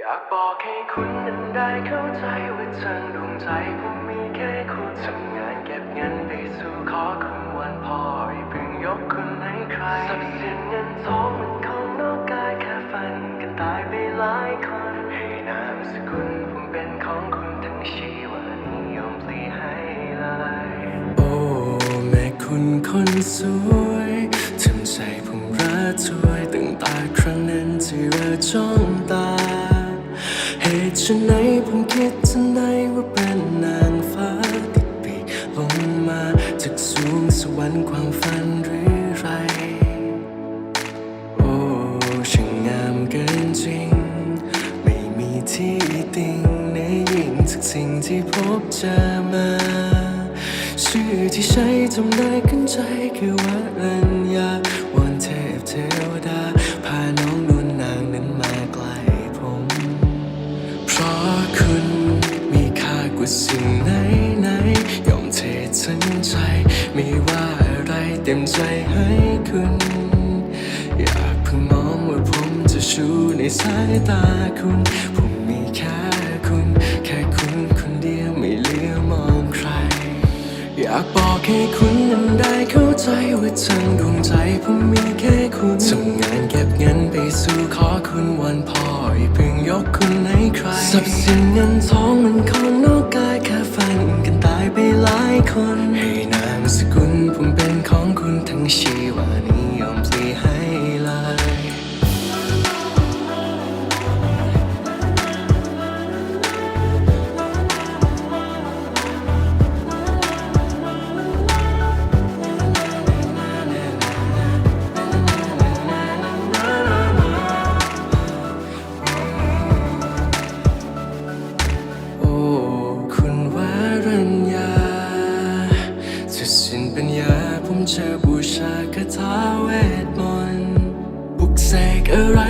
อยากบอกให้คุณนั้นได้เข้าใจว่าทางดวงใจผมมีแค่คุณทำงานเก็บเงินไปสู่ขอคุณวันพออย่าเพิ่งยกคุณให้ใครทรัพย์สินเงินทองมันของนอกกายแค่ฝันกันตายไปหลายคนให้นามสกุลผมเป็นของคุณทั้งชีวานิยมปลีให้เลยโอ้แม่คุณคนสวยทำใจผมระทวยตั้งแต่ครั้งนั้นที่เราจ้อง ฉันไหนผมคิดทันใดว่าเป็นนางฟ้าติดปีกลงมาจากสูงสวรรค์ความฝันหรือไร โอ้ช่างงามเกินจริง ไม่มีที่ติงในยิ่งจากสิ่งที่พบเจอมา ชื่อที่ใช้จำได้ขึ้นใจคือว่ารัญญา ว่าสิ่งไหนไหนยอมเททั้งใจ ไม่ว่าอะไรเต็มใจให้คุณ อยากเพิ่งมองว่าผมจะชูในสายตาคุณ ผมมีแค่คุณ แค่คุณคนเดียวไม่เลี้ยวมองใคร อยากบอกให้คุณนั้นได้เข้าใจว่าทางดวงใจผมมีแค่คุณทำงานเก็บเงินไปสู่ขอคุณวันพ่ออย่าเพิ่งยกคุณให้ใครทรัพย์สินเงินทองมันข คน ญญาผมจะบูชาคาถาเวทมนต์ปลุกเสกอะไร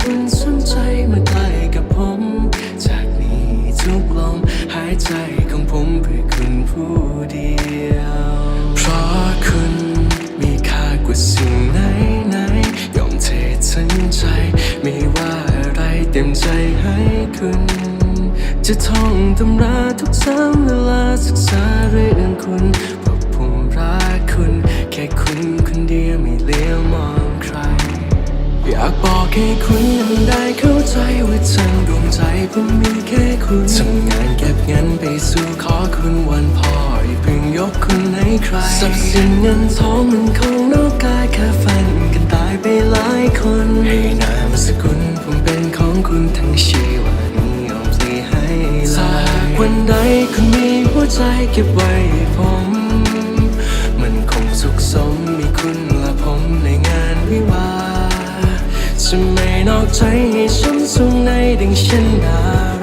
คุณสนใจมาใกล้กับผม จากนี้ทุกลมหายใจของผมเพื่อคุณผู้เดียว เพราะคุณมีค่ากว่าสิ่งไหนไหนยอมเททั้งใจ ไม่ว่าอะไรเต็มใจให้คุณ จะท่องตำราทุกซ้ำเวลาศึกษาเรื่องคุณ ค่คุณคนเดียวไม่เลี้ยวมองใคร อยากบอกให้คุณนั้นได้เข้าใจว่าทางดวงใจผมมีแค่คุณทำงานเก็บเงินไปสู่ขอคุณวันพ่ออย่าเพิ่งยกคุณให้ใครทรัพย์สินเงินทองมันของนอกกายแค่ฝันกันตายไปหลายคนให้นามสกุลผมเป็นของคุณทั้งชีวานิยมปลีให้เลยถ้าหากวันใดคุณมีหัวใจเก็บไว้ให้ผม ใจให้ช้ำสูงในดังเช่นดาว